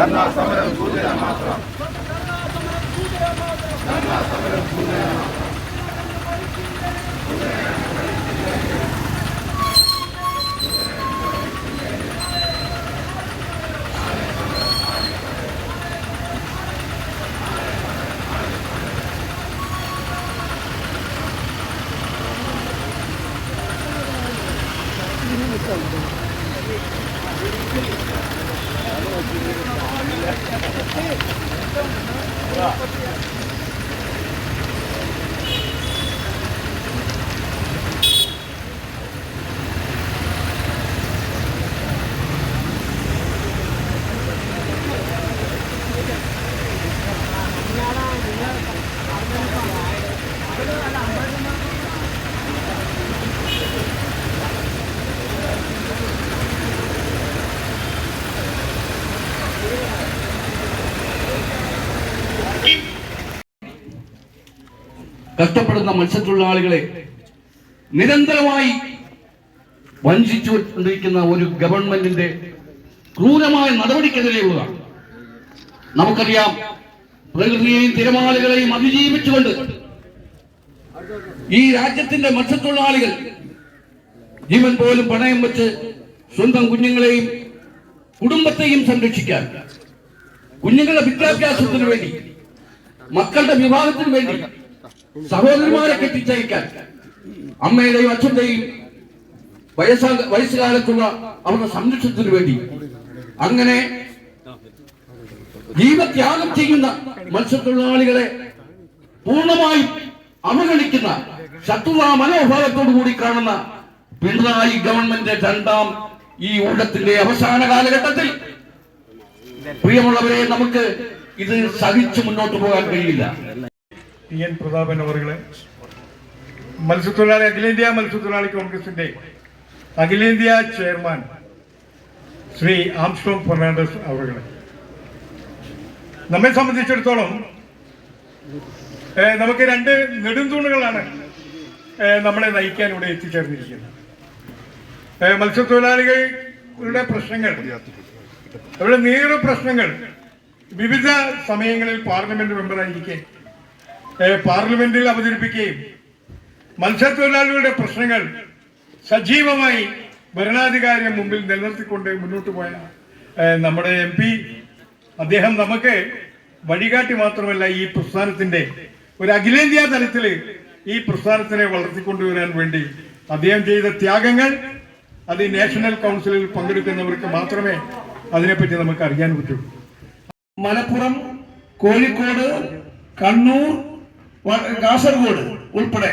ధర్నా సమరం సూచన మాత్రం ధర్నా సమరం సూచన Thank you. Thank you. കഷ്ടപ്പെടുന്ന മത്സ്യത്തൊഴിലാളികളെ നിരന്തരമായി വഞ്ചിച്ചു കൊണ്ടിരിക്കുന്ന ഒരു ഗവൺമെന്റിന്റെ ക്രൂരമായ നടപടിക്കെതിരെയുള്ളതാണ്. നമുക്കറിയാം പ്രകൃതിയെയും തിരമാലകളെയും അതിജീവിച്ചുകൊണ്ട് ഈ രാജ്യത്തിന്റെ മത്സ്യത്തൊഴിലാളികൾ ജീവൻ പോലും പണയം വെച്ച് സ്വന്തം കുഞ്ഞുങ്ങളെയും കുടുംബത്തെയും സംരക്ഷിക്കാൻ കുഞ്ഞുങ്ങളുടെ വിദ്യാഭ്യാസത്തിന് വേണ്ടി മക്കളുടെ വിവാഹത്തിന് വേണ്ടി സഹോദരിമാരെ കെട്ടിച്ചയക്കാൻ അമ്മയുടെയും അച്ഛന്റെയും വയസ്സാ വയസ്സുകാലത്തുള്ള അവരുടെ സംരക്ഷണത്തിന് വേണ്ടി അങ്ങനെ ജീവത്യാഗം ചെയ്യുന്ന മത്സ്യത്തൊഴിലാളികളെ പൂർണമായും അവഗണിക്കുന്ന ശത്രുതാ മനോഭാവത്തോടു കൂടി കാണുന്ന പിണറായി ഗവൺമെന്റ് രണ്ടാം ഈ ഊഴത്തിന്റെ അവസാന കാലഘട്ടത്തിൽ പ്രിയമുള്ളവരെ നമുക്ക് ഇത് സഹിച്ചു മുന്നോട്ട് പോകാൻ കഴിയില്ല. ടി എൻ പ്രതാപൻ അവറുകളെ. മത്സ്യത്തൊഴിലാളി അഖിലേന്ത്യാ മത്സ്യത്തൊഴിലാളി കോൺഗ്രസിന്റെ അഖിലേന്ത്യാ ചെയർമാൻ ശ്രീ ആംസ്ട്രോങ് ഫെർണാണ്ടസ് അവറുകളെ. നമ്മെ സംബന്ധിച്ചിടത്തോളം നമുക്ക് രണ്ട് നെടുന്തൂണുകളാണ് നമ്മളെ നയിക്കാൻ ഇവിടെ എത്തിച്ചേർന്നിരിക്കുന്നത്. മത്സ്യത്തൊഴിലാളികളുടെ പ്രശ്നങ്ങൾ അവരുടെ നേരിയ പ്രശ്നങ്ങൾ വിവിധ സമയങ്ങളിൽ പാർലമെന്റ് മെമ്പറായിരിക്കെ പാർലമെന്റിൽ അവതരിപ്പിക്കുകയും മത്സ്യത്തൊഴിലാളികളുടെ പ്രശ്നങ്ങൾ സജീവമായി ഭരണാധികാരിയെ മുമ്പിൽ നിലനിർത്തിക്കൊണ്ട് മുന്നോട്ട് പോയ നമ്മുടെ എം പി അദ്ദേഹം നമുക്ക് വഴികാട്ടി മാത്രമല്ല ഈ പ്രസ്ഥാനത്തിന്റെ ഒരു അഖിലേന്ത്യാ തലത്തിൽ ഈ പ്രസ്ഥാനത്തിനെ വളർത്തിക്കൊണ്ടുവരാൻ വേണ്ടി അദ്ദേഹം ചെയ്ത ത്യാഗങ്ങൾ അത് നാഷണൽ കൗൺസിലിൽ പങ്കെടുക്കുന്നവർക്ക് മാത്രമേ അതിനെപ്പറ്റി നമുക്ക് അറിയാൻ പറ്റൂ. മലപ്പുറം കോഴിക്കോട് കണ്ണൂർ കാസർഗോഡ് ഉൾപ്പെടെ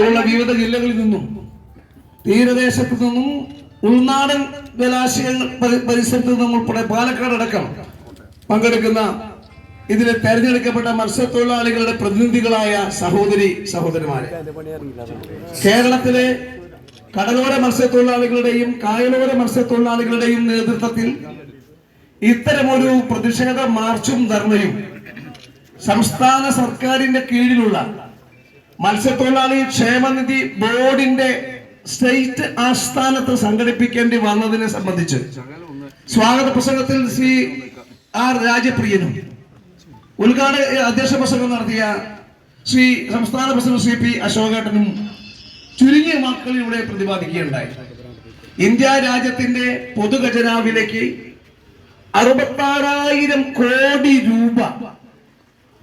ഉള്ള വിവിധ ജില്ലകളിൽ നിന്നും തീരദേശത്തു നിന്നും ഉൾനാടൻ പരി- പരിസരത്തു നിന്നും ഉൾപ്പെടെ പാലക്കാട് അടക്കം പങ്കെടുക്കുന്ന ഇതിൽ തെരഞ്ഞെടുക്കപ്പെട്ട മത്സ്യത്തൊഴിലാളികളുടെ പ്രതിനിധികളായ സഹോദരി സഹോദരന്മാരെ കേരളത്തിലെ കടലോര മത്സ്യത്തൊഴിലാളികളുടെയും കായലോര മത്സ്യത്തൊഴിലാളികളുടെയും നേതൃത്വത്തിൽ ഇത്തരമൊരു പ്രതിഷേധ മാർച്ചും ധർണയും സംസ്ഥാന സർക്കാരിന്റെ കീഴിലുള്ള മത്സ്യത്തൊഴിലാളി ക്ഷേമനിധി ബോർഡിന്റെ സ്റ്റേറ്റ് ആസ്ഥാനത്ത് സംഘടിപ്പിക്കേണ്ടി വന്നതിനെ സംബന്ധിച്ച് സ്വാഗത പ്രസംഗത്തിൽ ശ്രീ ആർ രാജപ്രിയനും ഉദ്ഘാടന അധ്യക്ഷ പ്രസംഗം നടത്തിയ ശ്രീ സംസ്ഥാന പ്രസിഡന്റ് ശ്രീ പി അശോകേട്ടനും ചുരുങ്ങിയ വാക്കുകൾ ഇവിടെ പ്രതിപാദിക്കുകയുണ്ടായി. ഇന്ത്യ രാജ്യത്തിന്റെ പൊതുഖജനാവിലേക്ക് അറുപത്താറായിരം കോടി രൂപ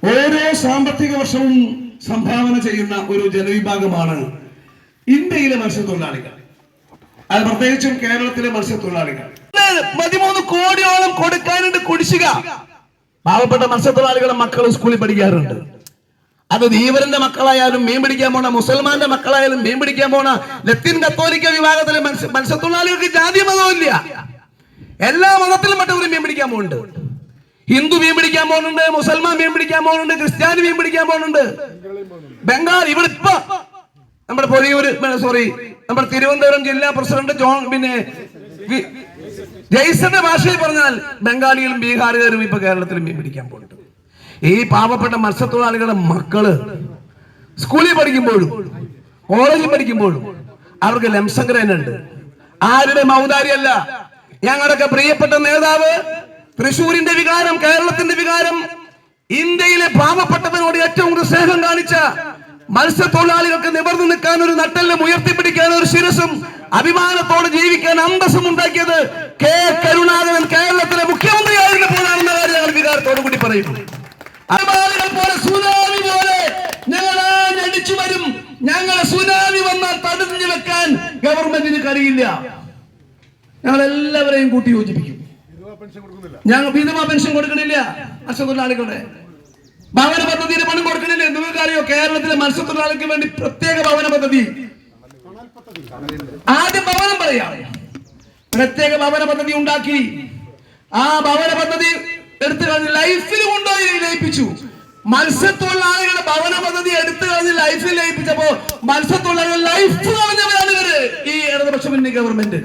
ഓരോ സാമ്പത്തിക വർഷവും സംഭാവന ചെയ്യുന്ന ഒരു ജനവിഭാഗമാണ് ഇന്ത്യയിലെ മത്സ്യത്തൊഴിലാളികൾ. അത് പ്രത്യേകിച്ചും കേരളത്തിലെ മത്സ്യത്തൊഴിലാളികൾ. പതിമൂന്ന് കോടിയോളം കൊടുക്കാനുണ്ട് കുടിശ്ശിക. പാവപ്പെട്ട മത്സ്യത്തൊഴിലാളികളുടെ മക്കൾ സ്കൂളിൽ പഠിക്കാറുണ്ട്. അത് ദീവരന്റെ മക്കളായാലും മീൻ പിടിക്കാൻ പോണ മുസൽമാന്റെ മക്കളായാലും മീൻ പിടിക്കാൻ പോണ ലത്തീൻ കത്തോലിക്ക വിഭാഗത്തിലെ മത്സ്യ മത്സ്യത്തൊഴിലാളികൾക്ക് ജാതി മതമില്ല എല്ലാ മതത്തിലും പെട്ടവരും മീൻ പിടിക്കാൻ പോകുന്നുണ്ട് ഹിന്ദു മീൻ പിടിക്കാൻ പോകുന്നുണ്ട് മുസൽമാൻ മീൻ പിടിക്കാൻ പോകുന്നുണ്ട് ക്രിസ്ത്യാനി മീൻ പിടിക്കാൻ പോകുന്നുണ്ട്. ബംഗാൾ ഇവിടെ ഇപ്പൊ നമ്മുടെ പൊതിയൂര് സോറി നമ്മുടെ തിരുവനന്തപുരം ജില്ലാ പ്രസിഡന്റ് ജോൺ പിന്നെ ജയ്സന്റെ ഭാഷയിൽ പറഞ്ഞാൽ ബംഗാളികളും ബീഹാറുകാരും ഇപ്പൊ കേരളത്തിലും മീൻ പിടിക്കാൻ പോകുന്നുണ്ട്. ഈ പാവപ്പെട്ട മത്സ്യത്തൊഴിലാളികളുടെ മക്കൾ സ്കൂളിൽ പഠിക്കുമ്പോഴും കോളേജിൽ പഠിക്കുമ്പോഴും അവർക്ക് ലംസംഗ്രഹനുണ്ട് ആരുടെ മൗദാരിയല്ല? ഞങ്ങളുടെയൊക്കെ പ്രിയപ്പെട്ട നേതാവ് തൃശൂരിന്റെ വികാരം കേരളത്തിന്റെ വികാരം ഇന്ത്യയിലെ പാവപ്പെട്ടവനോട് ഏറ്റവും കൂടുതൽ സ്നേഹം കാണിച്ച മത്സ്യത്തൊഴിലാളികൾക്ക് നിവർന്നു നിൽക്കാൻ ഒരു നട്ടെല്ലാം ഉയർത്തിപ്പിടിക്കാൻ ഒരു ശിരസും അഭിമാനത്തോടെ ജീവിക്കാൻ അന്തസ്സും ഉണ്ടാക്കിയത് കെ കരുണാകരൻ കേരളത്തിലെ മുഖ്യമന്ത്രിയായിരുന്നപ്പോഴാണെന്ന കാര്യം ഞങ്ങൾ വികാരത്തോടു കൂടി പറയുന്നു. പോലെ പോലെ ഞങ്ങൾ വരും. ഞങ്ങളെ സുനാമി വന്നാൽ തടഞ്ഞു വെക്കാൻ ഗവൺമെന്റിന് കഴിയില്ല. ഞങ്ങൾ എല്ലാവരെയും കൂട്ടി യോജിപ്പിക്കും. ഞങ്ങൾ വിധവ പെൻഷൻ കൊടുക്കണില്ല. മത്സ്യത്തൊഴിലാളികളുടെ ഭവന പദ്ധതിയുടെ പണം കൊടുക്കണില്ല. നിങ്ങൾക്ക് അറിയോ കേരളത്തിലെ മത്സ്യത്തൊഴിലാളികൾക്ക് വേണ്ടി പ്രത്യേക ഭവന പദ്ധതി. ആദ്യം ഭവനം പറയാം. പ്രത്യേക ഭവന പദ്ധതി ഉണ്ടാക്കി. ആ ഭവന പദ്ധതി എടുത്തു കളഞ്ഞ് ലൈഫിൽ കൊണ്ടുപോയി ലയിപ്പിച്ചു. മത്സ്യത്തൊഴിലാളികളുടെ ഭവന പദ്ധതി എടുത്തു കളഞ്ഞ് ലൈഫിൽ ലയിപ്പിച്ചപ്പോ മത്സ്യത്തൊഴിലാളികൾ ലൈഫ് കളഞ്ഞവരാണ് ഇവർ. ഈ ഇടതുപക്ഷ മുന്നണി ഗവൺമെന്റ്.